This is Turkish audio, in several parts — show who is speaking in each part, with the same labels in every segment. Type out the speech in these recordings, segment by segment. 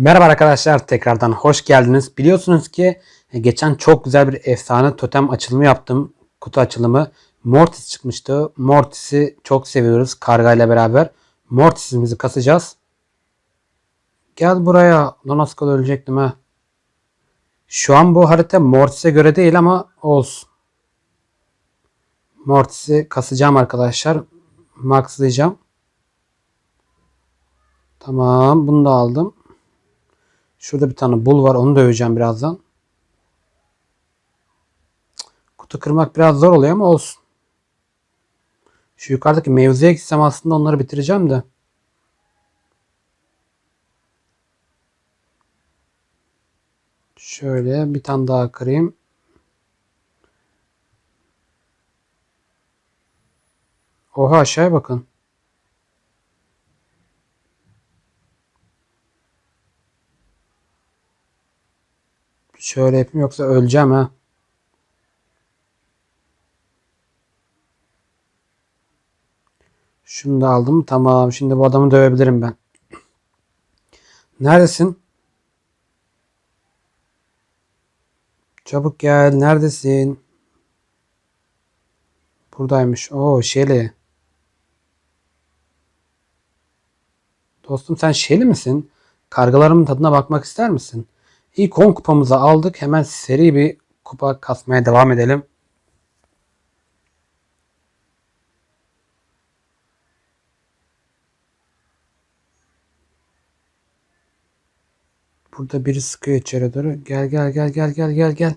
Speaker 1: Merhaba arkadaşlar tekrardan hoş geldiniz. Biliyorsunuz ki e, geçen çok güzel bir efsane totem açılımı yaptım. Kutu açılımı. Mortis çıkmıştı. Mortis'i çok seviyoruz karga ile beraber. Mortis'imizi kasacağız. Gel buraya. Lan az kala ölecektim ha. Şu an bu harita Mortis'e göre değil ama olsun. Mortis'i kasacağım arkadaşlar. Maxlayacağım. Tamam bunu da aldım. Şurada bir tane bul var. Onu döveceğim birazdan. Kutu kırmak biraz zor oluyor ama olsun. Şu yukarıdaki mevzuya gitsem aslında onları bitireceğim de. Şöyle bir tane daha kırayım. Oha aşağıya bakın. Şöyle yapayım yoksa öleceğim ha. Şunu da aldım. Tamam. Şimdi bu adamı dövebilirim ben. Neredesin? Çabuk gel. Neredesin? Buradaymış. Oo Şeli. Dostum sen Şeli misin? Kargalarımın tadına bakmak ister misin? İlk 10 kupamızı aldık. Hemen seri bir kupa kasmaya devam edelim. Burada biri sıkıyor içeri doğru. Gel gel gel gel gel gel gel.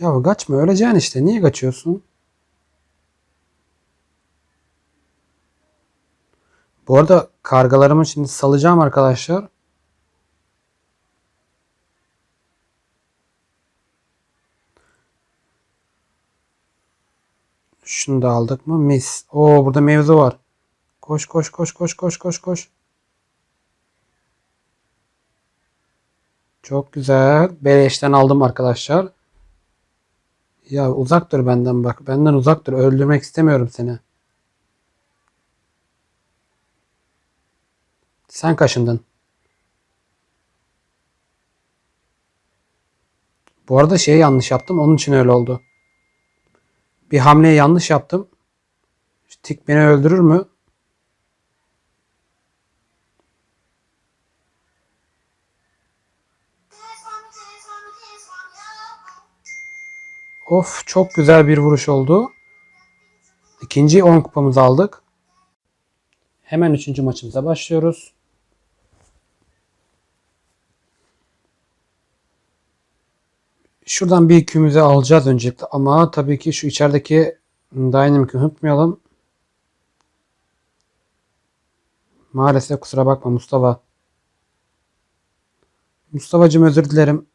Speaker 1: Ya kaçma öleceksin işte. Niye kaçıyorsun? Bu arada kargalarımı şimdi salacağım arkadaşlar. Şunu da aldık mı? Mis. Oo burada mevzu var. Koş koş koş koş koş koş koş. Çok güzel. Beleşten aldım arkadaşlar. Ya uzak dur benden bak. Benden uzak dur. Öldürmek istemiyorum seni. Sen kaşındın. Bu arada şeyi yanlış yaptım. Onun için öyle oldu. Bir hamleyi yanlış yaptım. Tik beni öldürür mü? Of çok güzel bir vuruş oldu. İkinci 10 kupamızı aldık. Hemen üçüncü maçımıza başlıyoruz. Şuradan bir yükümüzü alacağız öncelikle ama tabii ki şu içerideki Dynamic'i unutmayalım. Maalesef kusura bakma Mustafa. Mustafa'cığım özür dilerim.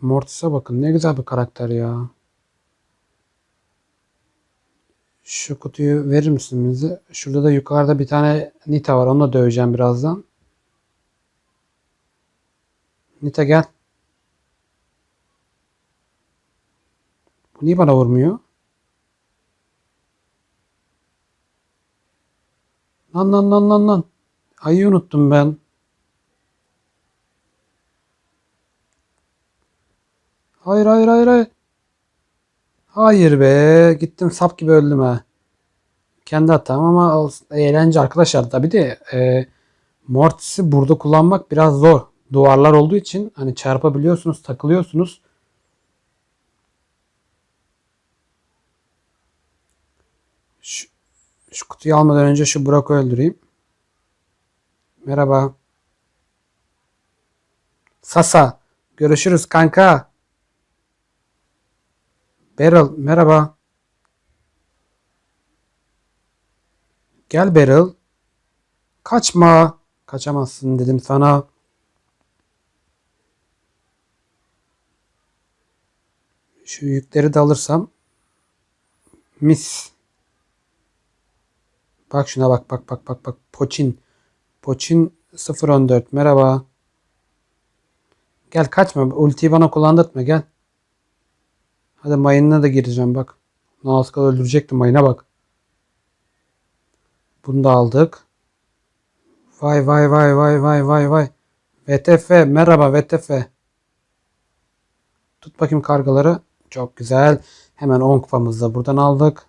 Speaker 1: Mortis'e bakın ne güzel bir karakter ya. Şu kutuyu verir misin bize? Şurada da yukarıda bir tane Nita var. Onu da döveceğim birazdan. Nita gel. Niye bana vurmuyor? Lan lan lan lan lan. Ayı unuttum ben. Hayır hayır hayır hayır. Hayır be. Gittim sap gibi öldüm ha. Kendi hatam ama eğlence arkadaşlar. Tabi de e, Mortis'i burada kullanmak biraz zor. Duvarlar olduğu için hani çarpabiliyorsunuz, takılıyorsunuz. Şu kutuyu almadan önce şu Brock'u öldüreyim. Merhaba. Sasa. Görüşürüz kanka. Beryl merhaba. Gel Beryl. Kaçma. Kaçamazsın dedim sana. Şu yükleri de alırsam mis. Bak şuna bak bak bak bak bak. Poçin. Poçin 014 merhaba. Gel kaçma. Ultiyi bana kullandırtma gel. Hadi mayınına da gireceğim bak. Nazkal öldürecektim mayına bak. Bunu da aldık. Vay vay vay vay vay vay vay. VTF merhaba VTF. Tut bakayım kargaları. Çok güzel. Hemen 10 kupamızı da buradan aldık.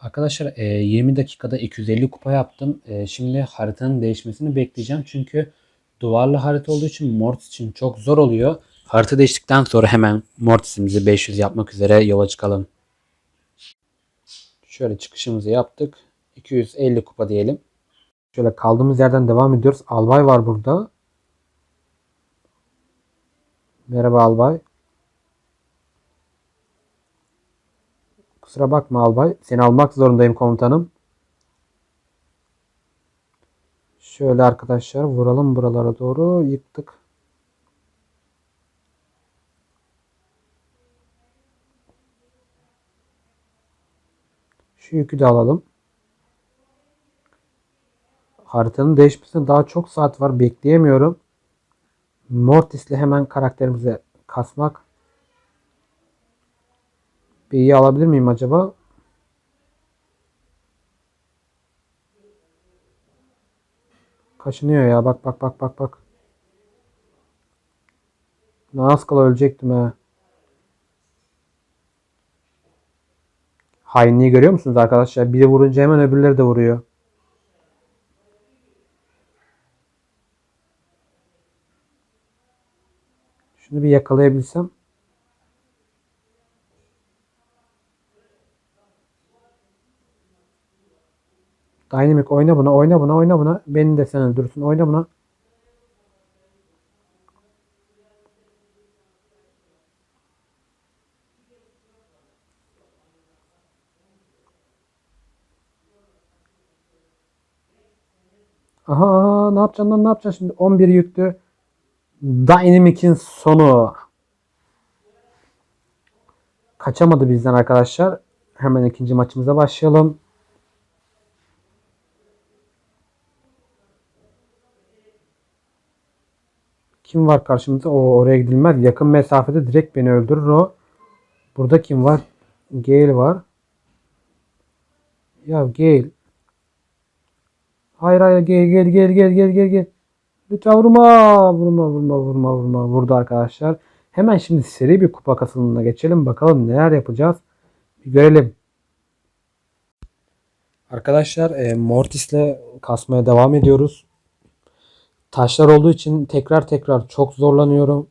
Speaker 1: Arkadaşlar e, 20 dakikada 250 kupa yaptım. E, Şimdi haritanın değişmesini bekleyeceğim. Çünkü duvarlı harita olduğu için Mortis için çok zor oluyor. Harita değiştikten sonra hemen Mortis'imizi 500 yapmak üzere yola çıkalım. Şöyle çıkışımızı yaptık. 250 kupa diyelim. Şöyle kaldığımız yerden devam ediyoruz. Albay var burada. Merhaba Albay. Kusura bakma Albay. Seni almak zorundayım komutanım. Şöyle arkadaşlar vuralım buralara doğru. Yıktık. Şu yükü de alalım. Haritanın değişmesine daha çok saat var. Bekleyemiyorum. Mortis'le hemen karakterimize kasmak. Bir iyi alabilir miyim acaba? Kaşınıyor ya. Bak bak bak bak bak. Az kala ölecektim ha. Hainliği görüyor musunuz arkadaşlar? Biri vurunca hemen öbürleri de vuruyor. Şunu bir yakalayabilsem. Dynamic oyna buna, oyna buna, oyna buna. Beni de sen öldürürsün. Oyna buna. Aha, aha, ne yapacaksın lan ne yapacaksın şimdi? 11 yüklü. Dynamic'in sonu. Kaçamadı bizden arkadaşlar. Hemen ikinci maçımıza başlayalım. Kim var karşımızda? O oraya gidilmez. Yakın mesafede direkt beni öldürür o. Burada kim var? Gale var. Ya Gale. Hayır hayır gel gel gel gel gel gel gel. Lütfen vurma. Vurma vurma vurma vurma. Vurdu arkadaşlar. Hemen şimdi seri bir kupa kasılımına geçelim. Bakalım neler yapacağız. Bir görelim. Arkadaşlar e, Mortis'le kasmaya devam ediyoruz. Taşlar olduğu için tekrar tekrar çok zorlanıyorum.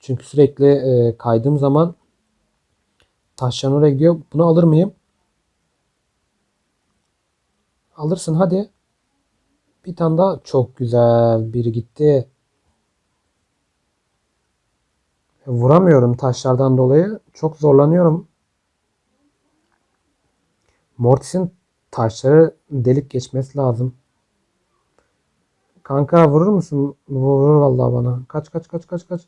Speaker 1: Çünkü sürekli e, kaydığım zaman taşların oraya gidiyor. Bunu alır mıyım? Alırsın hadi. Bir tane daha çok güzel biri gitti. Vuramıyorum taşlardan dolayı. Çok zorlanıyorum. Mortis'in taşları delik geçmesi lazım. Kanka vurur musun? Vurur vallahi bana. Kaç kaç kaç kaç kaç.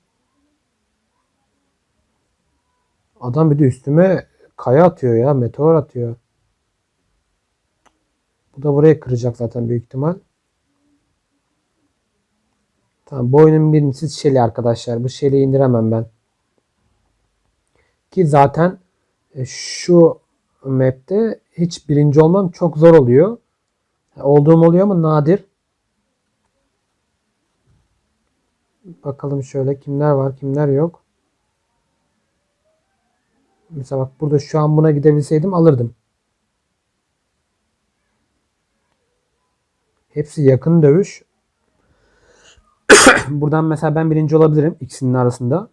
Speaker 1: Adam bir de üstüme kaya atıyor ya. Meteor atıyor. Bu da burayı kıracak zaten büyük ihtimal. Tamam bu oyunun birincisi Shelly arkadaşlar. Bu Shelly'yi indiremem ben. Ki zaten e, şu map'te hiç birinci olmam çok zor oluyor. Olduğum oluyor ama nadir. Bakalım şöyle kimler var kimler yok. Mesela bak burada şu an buna gidebilseydim alırdım. Hepsi yakın dövüş. Buradan mesela ben birinci olabilirim ikisinin arasında.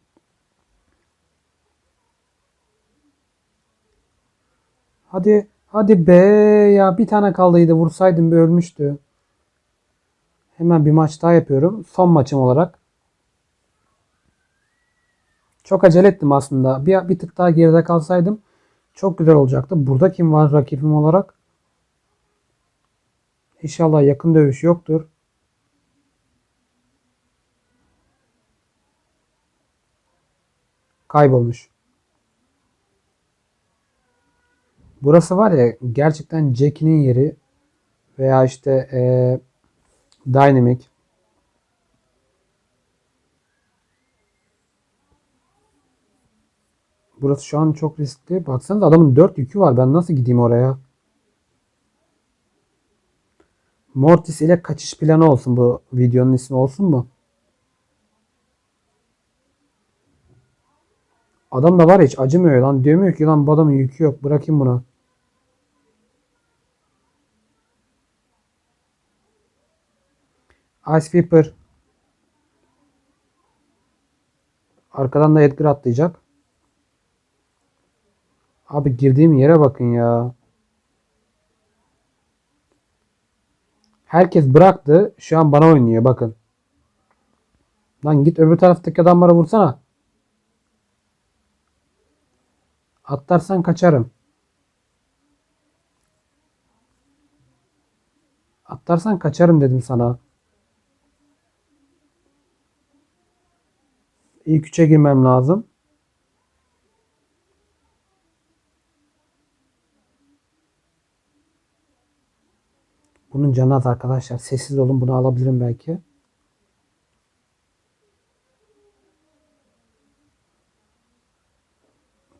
Speaker 1: Hadi hadi be ya bir tane kaldıydı vursaydım bir ölmüştü. Hemen bir maç daha yapıyorum. Son maçım olarak. Çok acele ettim aslında. Bir, bir tık daha geride kalsaydım çok güzel olacaktı. Burada kim var rakibim olarak? İnşallah yakın dövüş yoktur. Kaybolmuş. Burası var ya gerçekten Jackie'nin yeri veya işte ee, Dynamic burası şu an çok riskli. Baksanıza adamın 4 yükü var. Ben nasıl gideyim oraya? Mortis ile kaçış planı olsun bu videonun ismi olsun mu? Adam da var hiç acımıyor lan. Diyemiyor ki lan bu adamın yükü yok. Bırakayım bunu. Ice Viper. Arkadan da Edgar atlayacak. Abi girdiğim yere bakın ya. Herkes bıraktı. Şu an bana oynuyor bakın. Lan git öbür taraftaki adamlara vursana. Atlarsan kaçarım. Atlarsan kaçarım dedim sana. İlk üçe girmem lazım. Bunun canı az arkadaşlar. Sessiz olun. Bunu alabilirim belki.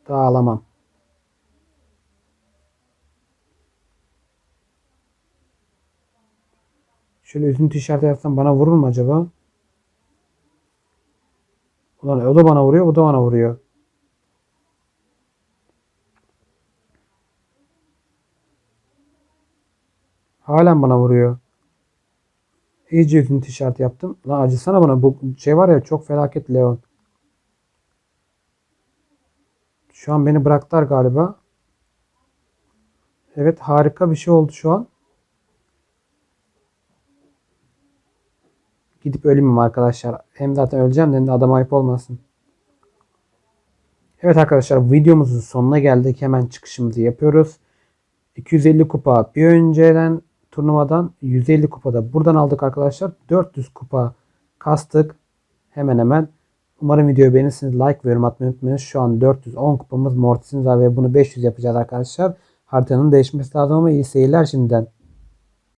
Speaker 1: Daha alamam. Şöyle üzüntü işareti yapsam bana vurur mu acaba? Ulan o da bana vuruyor, bu da bana vuruyor. Halen bana vuruyor. İyice üzüntü işareti yaptım. Lan acısana bana. Bu şey var ya çok felaket Leon. Şu an beni bıraktılar galiba. Evet harika bir şey oldu şu an. Gidip öleyim arkadaşlar? Hem zaten öleceğim hem de adam ayıp olmasın. Evet arkadaşlar videomuzun sonuna geldik. Hemen çıkışımızı yapıyoruz. 250 kupa bir önceden turnuvadan 150 kupada buradan aldık arkadaşlar. 400 kupa kastık. Hemen hemen. Umarım videoyu beğenirsiniz. Like ve yorum atmayı unutmayın. Şu an 410 kupamız Mortis'imiz var ve bunu 500 yapacağız arkadaşlar. Haritanın değişmesi lazım ama iyi seyirler şimdiden.